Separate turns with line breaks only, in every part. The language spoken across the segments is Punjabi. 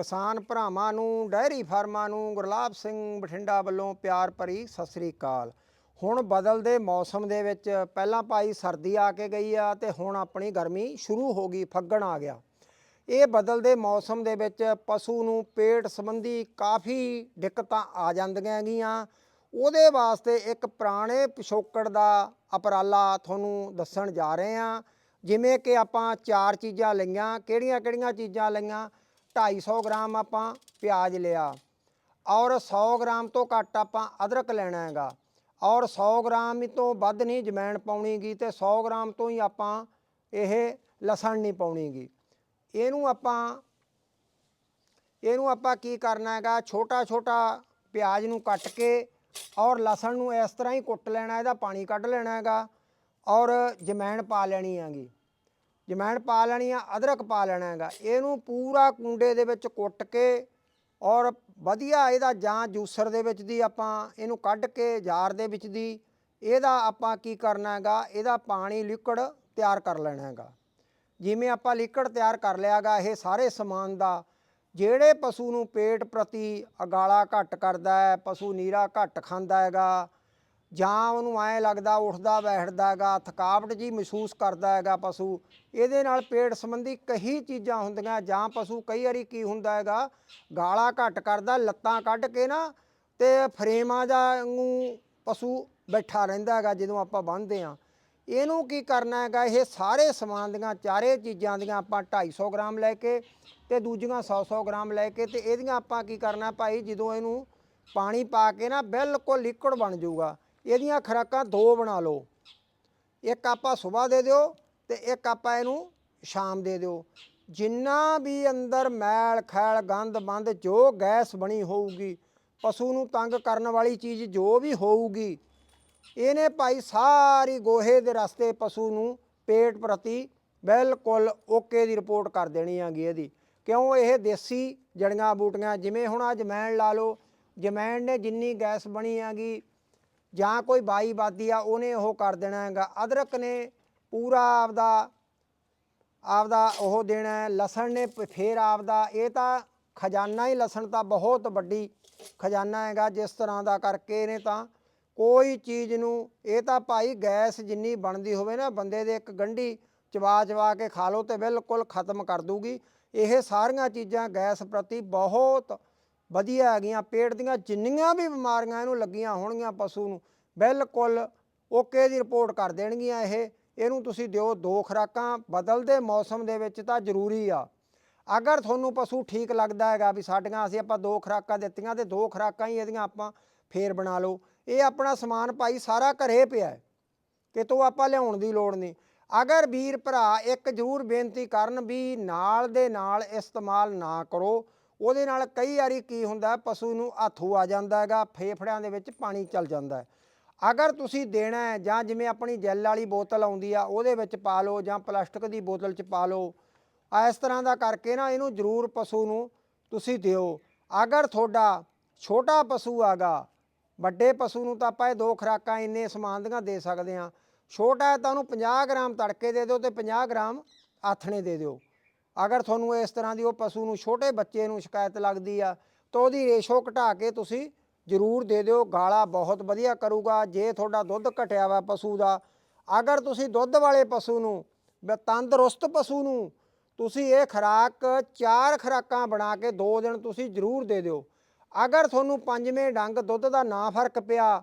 ਕਿਸਾਨ ਭਰਾਵਾਂ ਨੂੰ ਡੈਰੀ ਫਾਰਮਾਂ ਨੂੰ ਗੁਰਲਾਬ ਸਿੰਘ ਬਠਿੰਡਾ ਵੱਲੋਂ ਪਿਆਰ ਭਰੀ ਸਤਿ ਸ੍ਰੀ ਅਕਾਲ। ਹੁਣ ਬਦਲਦੇ ਮੌਸਮ ਦੇ ਵਿੱਚ ਪਹਿਲਾਂ ਭਾਈ ਸਰਦੀ ਆ ਕੇ ਗਈ ਆ ਤੇ ਹੁਣ ਆਪਣੀ ਗਰਮੀ ਸ਼ੁਰੂ ਹੋ ਗਈ, ਫੱਗਣ ਆ ਗਿਆ। ਇਹ ਬਦਲਦੇ ਮੌਸਮ ਦੇ ਵਿੱਚ ਪਸ਼ੂ ਨੂੰ ਪੇਟ ਸੰਬੰਧੀ ਕਾਫੀ ਦਿੱਕਤਾਂ ਆ ਜਾਂਦੀਆਂ ਗੀਆਂ ਉਹਦੇ ਵਾਸਤੇ ਇੱਕ ਪੁਰਾਣੇ ਪਿਛੋਕੜ ਦਾ ਉਪਰਾਲਾ ਤੁਹਾਨੂੰ ਦੱਸਣ ਜਾ ਰਹੇ ਹਾਂ। ਜਿਵੇਂ ਕਿ ਆਪਾਂ ਚਾਰ ਚੀਜ਼ਾਂ ਲਈਆਂ ਕਿਹੜੀਆਂ ਕਿਹੜੀਆਂ ਚੀਜ਼ਾਂ ਲਈਆਂ? 250 ਗ੍ਰਾਮ ਆਪਾਂ ਪਿਆਜ਼ ਲਿਆ। ਔਰ 100 ਗ੍ਰਾਮ ਤੋਂ ਘੱਟ ਆਪਾਂ ਅਦਰਕ ਲੈਣਾ ਹੈਗਾ। ਔਰ 100 ਗ੍ਰਾਮ ਤੋਂ ਵੱਧ ਨਹੀਂ ਜਮੈਣ ਪਾਉਣੀਗੀ ਤੇ 100 ਗ੍ਰਾਮ ਤੋਂ ਹੀ ਆਪਾਂ ਇਹ ਲਸਣ ਨਹੀਂ ਪਾਉਣੀਗੀ। ਇਹਨੂੰ ਆਪਾਂ ਇਹਨੂੰ ਆਪਾਂ ਕੀ ਕਰਨਾ ਹੈਗਾ? ਛੋਟਾ ਛੋਟਾ ਪਿਆਜ਼ ਨੂੰ ਕੱਟ ਕੇ ਔਰ ਲਸਣ ਨੂੰ ਇਸ ਤਰ੍ਹਾਂ ਹੀ ਕੁੱਟ ਲੈਣਾ, ਇਹਦਾ ਪਾਣੀ ਕੱਢ ਲੈਣਾ ਹੈਗਾ। ਔਰ ਜਮੈਣ ਪਾ ਲੈਣੀ ਹੈਗੀ। ਜਮੈਣ ਪਾ ਲੈਣੀ ਆ, ਅਦਰਕ ਪਾ ਲੈਣਾ ਹੈਗਾ। ਇਹਨੂੰ ਪੂਰਾ ਕੁੰਡੇ ਦੇ ਵਿੱਚ ਕੁੱਟ ਕੇ ਔਰ ਵਧੀਆ ਇਹਦਾ ਜਾਂ ਜੂਸਰ ਦੇ ਵਿੱਚ ਦੀ ਆਪਾਂ ਇਹਨੂੰ ਕੱਢ ਕੇ ਜਾਰ ਦੇ ਵਿੱਚ ਦੀ, ਇਹਦਾ ਆਪਾਂ ਕੀ ਕਰਨਾ ਹੈਗਾ, ਇਹਦਾ ਪਾਣੀ ਲਿਕਵਿਡ ਤਿਆਰ ਕਰ ਲੈਣਾ ਹੈਗਾ। ਜਿਵੇਂ ਆਪਾਂ ਲਿਕਵਿਡ ਤਿਆਰ ਕਰ ਲਿਆਗਾ ਇਹ ਸਾਰੇ ਸਮਾਨ ਦਾ, ਜਿਹੜੇ ਪਸ਼ੂ ਨੂੰ ਪੇਟ ਪ੍ਰਤੀ ਅਗਾਲਾ ਘੱਟ ਕਰਦਾ ਹੈ, ਪਸ਼ੂ ਨੀਰਾ ਘੱਟ ਖਾਂਦਾ ਹੈਗਾ ਜਾਂ ਉਹਨੂੰ ਐਂ ਲੱਗਦਾ, ਉੱਠਦਾ, ਬੈਠਦਾ ਹੈਗਾ, ਥਕਾਵਟ ਜੀ ਮਹਿਸੂਸ ਕਰਦਾ ਹੈਗਾ ਪਸ਼ੂ, ਇਹਦੇ ਨਾਲ ਪੇਟ ਸੰਬੰਧੀ ਕਈ ਚੀਜ਼ਾਂ ਹੁੰਦੀਆਂ, ਜਾਂ ਪਸ਼ੂ ਕਈ ਵਾਰੀ ਕੀ ਹੁੰਦਾ ਹੈਗਾ, ਗਾਲਾ ਘੱਟ ਕਰਦਾ, ਲੱਤਾਂ ਕੱਢ ਕੇ ਨਾ ਤੇ ਫਰੇਮਾਂ ਜਾਂ ਨੂੰ ਪਸ਼ੂ ਬੈਠਾ ਰਹਿੰਦਾ ਹੈਗਾ ਜਦੋਂ ਆਪਾਂ ਬੰਨ੍ਹਦੇ ਆ ਇਹਨੂੰ ਕੀ ਕਰਨਾ ਹੈਗਾ, ਇਹ ਸਾਰੇ ਸਮਾਨ ਦੀਆਂ ਚਾਰੇ ਚੀਜ਼ਾਂ ਦੀਆਂ ਆਪਾਂ 250 ਗ੍ਰਾਮ ਲੈ ਕੇ ਤੇ ਦੂਜੀਆਂ 100-100 ਗ੍ਰਾਮ ਲੈ ਕੇ ਤੇ ਇਹਦੀਆਂ ਆਪਾਂ ਕੀ ਕਰਨਾ ਭਾਈ, ਜਦੋਂ ਇਹਨੂੰ ਪਾਣੀ ਪਾ ਕੇ ਨਾ ਬਿਲਕੁਲ ਲਿਕਵਿਡ ਬਣ ਜਾਊਗਾ। ਇਹਦੀਆਂ ਖੁਰਾਕਾਂ ਦੋ ਬਣਾ ਲਓ। ਇੱਕ ਆਪਾਂ ਸਵੇਰ ਦੇ ਦਿਓ ਤੇ ਇੱਕ ਆਪਾਂ ਇਹਨੂੰ ਸ਼ਾਮ ਦੇ ਦਿਓ। ਜਿੰਨਾ ਵੀ ਅੰਦਰ ਮੈਲ, ਖੈਲ ਗੰਦ ਬੰਦ ਜੋ ਗੈਸ ਬਣੀ ਹੋਊਗੀ, ਪਸ਼ੂ ਨੂੰ ਤੰਗ ਕਰਨ ਵਾਲੀ ਚੀਜ਼ ਜੋ ਵੀ ਹੋਊਗੀ, ਇਹਨੇ ਭਾਈ ਸਾਰੀ ਗੋਹੇ ਦੇ ਰਸਤੇ ਪਸ਼ੂ ਨੂੰ ਪੇਟ ਪ੍ਰਤੀ ਬਿਲਕੁਲ ਓਕੇ ਦੀ ਰਿਪੋਰਟ ਕਰ ਦੇਣੀ ਹੈਗੀ ਇਹਦੀ। ਕਿਉਂ? ਇਹ ਦੇਸੀ ਜੜੀਆਂ ਬੂਟੀਆਂ ਜਿਵੇਂ ਹੁਣ ਆ ਜਮੈਣ ਲਾ ਲਓ, ਜਮੈਣ ਨੇ ਜਿੰਨੀ ਗੈਸ ਬਣੀ ਹੈਗੀ ਜਾਂ ਕੋਈ ਬਾਈ ਬਾਦੀ ਆ, ਉਹਨੇ ਉਹ ਕਰ ਦੇਣਾ ਹੈਗਾ। ਅਦਰਕ ਨੇ ਪੂਰਾ ਆਪਦਾ ਆਪਦਾ ਉਹ ਦੇਣਾ ਹੈ, ਲਸਣ ਨੇ ਪ- ਫੇਰ ਆਪਦਾ, ਇਹ ਤਾਂ ਖਜ਼ਾਨਾ ਹੀ ਲਸਣ ਤਾਂ ਬਹੁਤ ਵੱਡੀ ਖਜ਼ਾਨਾ ਹੈਗਾ, ਜਿਸ ਤਰ੍ਹਾਂ ਦਾ ਕਰਕੇ ਇਹਨੇ ਤਾਂ ਕੋਈ ਚੀਜ਼ ਨੂੰ, ਇਹ ਤਾਂ ਭਾਈ ਗੈਸ ਜਿੰਨੀ ਬਣਦੀ ਹੋਵੇ ਨਾ, ਬੰਦੇ ਦੇ ਇੱਕ ਗੰਢੀ ਚਵਾ ਚਵਾ ਕੇ ਖਾ ਲਓ ਤੇ ਬਿਲਕੁਲ ਖਤਮ ਕਰ ਦੂਗੀ। ਇਹ ਸਾਰੀਆਂ ਚੀਜ਼ਾਂ ਗੈਸ ਪ੍ਰਤੀ ਬਹੁਤ ਵਧੀਆ ਹੈਗੀਆਂ, ਪੇਟ ਦੀਆਂ ਜਿੰਨੀਆਂ ਵੀ ਬਿਮਾਰੀਆਂ ਇਹਨੂੰ ਲੱਗੀਆਂ ਹੋਣਗੀਆਂ ਪਸ਼ੂ ਨੂੰ, ਬਿਲਕੁਲ ਓਕੇ ਦੀ ਰਿਪੋਰਟ ਕਰ ਦੇਣਗੀਆਂ ਇਹ, ਇਹਨੂੰ ਤੁਸੀਂ ਦਿਓ ਦੋ ਖੁਰਾਕਾਂ, ਬਦਲਦੇ ਮੌਸਮ ਦੇ ਵਿੱਚ ਤਾਂ ਜ਼ਰੂਰੀ ਆ। ਅਗਰ ਤੁਹਾਨੂੰ ਪਸ਼ੂ ਠੀਕ ਲੱਗਦਾ ਹੈਗਾ ਵੀ ਸਾਡੀਆਂ ਅਸੀਂ ਆਪਾਂ ਦੋ ਖੁਰਾਕਾਂ ਦਿੱਤੀਆਂ ਤੇ ਦੋ ਖੁਰਾਕਾਂ ਹੀ ਇਹਦੀਆਂ ਆਪਾਂ ਫੇਰ ਬਣਾ ਲਓ, ਇਹ ਆਪਣਾ ਸਮਾਨ ਭਾਈ ਸਾਰਾ ਘਰੇ ਪਿਆ ਹੈ, ਕਿਤੋਂ ਆਪਾਂ ਲਿਆਉਣ ਦੀ ਲੋੜ ਨਹੀਂ। ਅਗਰ ਵੀਰ ਭਰਾ ਇੱਕ ਜ਼ਰੂਰ ਬੇਨਤੀ ਕਰਨ ਵੀ ਨਾਲ ਦੇ ਨਾਲ ਇਸਤੇਮਾਲ ਨਾ ਕਰੋ ਉਹਦੇ ਨਾਲ ਕਈ ਵਾਰੀ ਕੀ ਹੁੰਦਾ ਪਸ਼ੂ ਨੂੰ ਹੱਥੂ ਆ ਜਾਂਦਾ ਹੈਗਾ, ਫੇਫੜਿਆਂ ਦੇ ਵਿੱਚ ਪਾਣੀ ਚੱਲ ਜਾਂਦਾ ਅਗਰ ਤੁਸੀਂ ਦੇਣਾ ਹੈ ਜਾਂ ਜਿਵੇਂ ਆਪਣੀ ਜੈਲ ਵਾਲੀ ਬੋਤਲ ਆਉਂਦੀ ਆ, ਉਹਦੇ ਵਿੱਚ ਪਾ ਲਓ ਜਾਂ ਪਲਾਸਟਿਕ ਦੀ ਬੋਤਲ 'ਚ ਪਾ ਲਓ ਇਸ ਤਰ੍ਹਾਂ ਦਾ ਕਰਕੇ ਨਾ ਇਹਨੂੰ ਜ਼ਰੂਰ ਪਸ਼ੂ ਨੂੰ ਤੁਸੀਂ ਦਿਓ। ਅਗਰ ਤੁਹਾਡਾ ਛੋਟਾ ਪਸ਼ੂ ਆਗਾ ਵੱਡੇ ਪਸ਼ੂ ਨੂੰ ਤਾਂ ਆਪਾਂ ਇਹ ਦੋ ਖੁਰਾਕਾਂ ਇੰਨੇ ਸਮਾਨ ਦੀਆਂ ਦੇ ਸਕਦੇ ਹਾਂ। ਛੋਟਾ ਹੈ ਤਾਂ ਉਹਨੂੰ 50 ਗ੍ਰਾਮ ਤੜਕੇ ਦੇ ਦਿਓ ਤੇ 50 ਗ੍ਰਾਮ ਆਥਣੇ ਦੇ ਦਿਓ। ਅਗਰ ਤੁਹਾਨੂੰ ਇਸ ਤਰ੍ਹਾਂ ਦੀ ਉਹ ਪਸ਼ੂ ਨੂੰ ਛੋਟੇ ਬੱਚੇ ਨੂੰ ਸ਼ਿਕਾਇਤ ਲੱਗਦੀ ਆ, ਤਾਂ ਉਹਦੀ ਰੇਸ਼ੋ ਘਟਾ ਕੇ ਤੁਸੀਂ ਜ਼ਰੂਰ ਦੇ ਦਿਓ, ਗਾਲਾ ਬਹੁਤ ਵਧੀਆ ਕਰੂਗਾ, ਜੇ ਤੁਹਾਡਾ ਦੁੱਧ ਘਟਿਆ ਵਾ ਪਸ਼ੂ ਦਾ। ਅਗਰ ਤੁਸੀਂ ਦੁੱਧ ਵਾਲੇ ਪਸ਼ੂ ਨੂੰ ਤੰਦਰੁਸਤ ਪਸ਼ੂ ਨੂੰ, ਤੁਸੀਂ ਇਹ ਖੁਰਾਕ, ਚਾਰ ਖੁਰਾਕਾਂ ਬਣਾ ਕੇ ਦੋ ਦਿਨ ਤੁਸੀਂ ਜ਼ਰੂਰ ਦੇ ਦਿਓ। ਅਗਰ ਤੁਹਾਨੂੰ ਪੰਜਵੇਂ ਡੰਗ ਦੁੱਧ ਦਾ ਨਾ ਫ਼ਰਕ ਪਿਆ,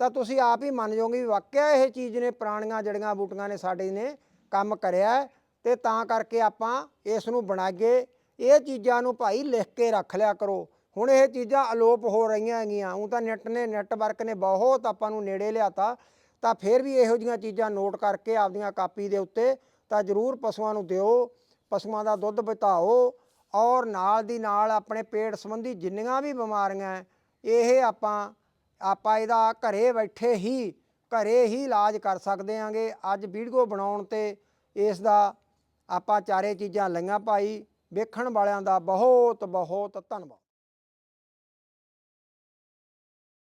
ਤਾਂ ਤੁਸੀਂ ਆਪ ਹੀ ਮੰਨ ਜਾਓਗੇ ਵੀ ਵਾਕਿਆ ਇਹ ਚੀਜ਼ ਨੇ ਪੁਰਾਣੀਆਂ, ਜੜੀਆਂ, ਬੂਟੀਆਂ ਨੇ ਸਾਡੇ ਨੇ ਕੰਮ ਕਰਿਆ। ਤੇ ਤਾਂ ਕਰਕੇ ਆਪਾਂ ਇਸ ਨੂੰ ਬਣਾਈਏ। ਇਹ ਚੀਜ਼ਾਂ ਨੂੰ ਭਾਈ ਲਿਖ ਕੇ ਰੱਖ ਲਿਆ ਕਰੋ। ਹੁਣ ਇਹ ਚੀਜ਼ਾਂ ਅਲੋਪ ਹੋ ਰਹੀਆਂ ਹੈਗੀਆਂ। ਉਹ ਤਾਂ ਨੈਟ ਨੇ, ਨੈਟਵਰਕ ਨੇ ਬਹੁਤ ਆਪਾਂ ਨੂੰ ਨੇੜੇ ਲਿਆਤਾ। ਤਾਂ ਫਿਰ ਵੀ ਇਹੋ ਜਿਹੀਆਂ ਚੀਜ਼ਾਂ ਨੋਟ ਕਰਕੇ ਆਪਦੀਆਂ ਕਾਪੀ ਦੇ ਉੱਤੇ ਤਾਂ ਜ਼ਰੂਰ ਪਸ਼ੂਆਂ ਨੂੰ ਦਿਓ, ਪਸ਼ੂਆਂ ਦਾ ਦੁੱਧ ਬਤਾਓ ਔਰ ਨਾਲ ਦੀ ਨਾਲ ਆਪਣੇ ਪੇਟ ਸੰਬੰਧੀ ਜਿੰਨੀਆਂ ਵੀ ਬਿਮਾਰੀਆਂ ਇਹ ਆਪਾਂ ਆਪਾਂ ਇਹਦਾ ਘਰੇ ਬੈਠੇ ਹੀ, ਘਰੇ ਹੀ ਇਲਾਜ ਕਰ ਸਕਦੇ ਆਂਗੇ ਅੱਜ ਵੀਡੀਓ ਬਣਾਉਣ ਤੇ ਇਸ ਦਾ ਆਪਾਂ ਚਾਰੇ ਚੀਜ਼ਾਂ ਲਈਆਂ ਭਾਈ ਵੇਖਣ ਵਾਲਿਆਂ ਦਾ ਬਹੁਤ ਬਹੁਤ ਧੰਨਵਾਦ।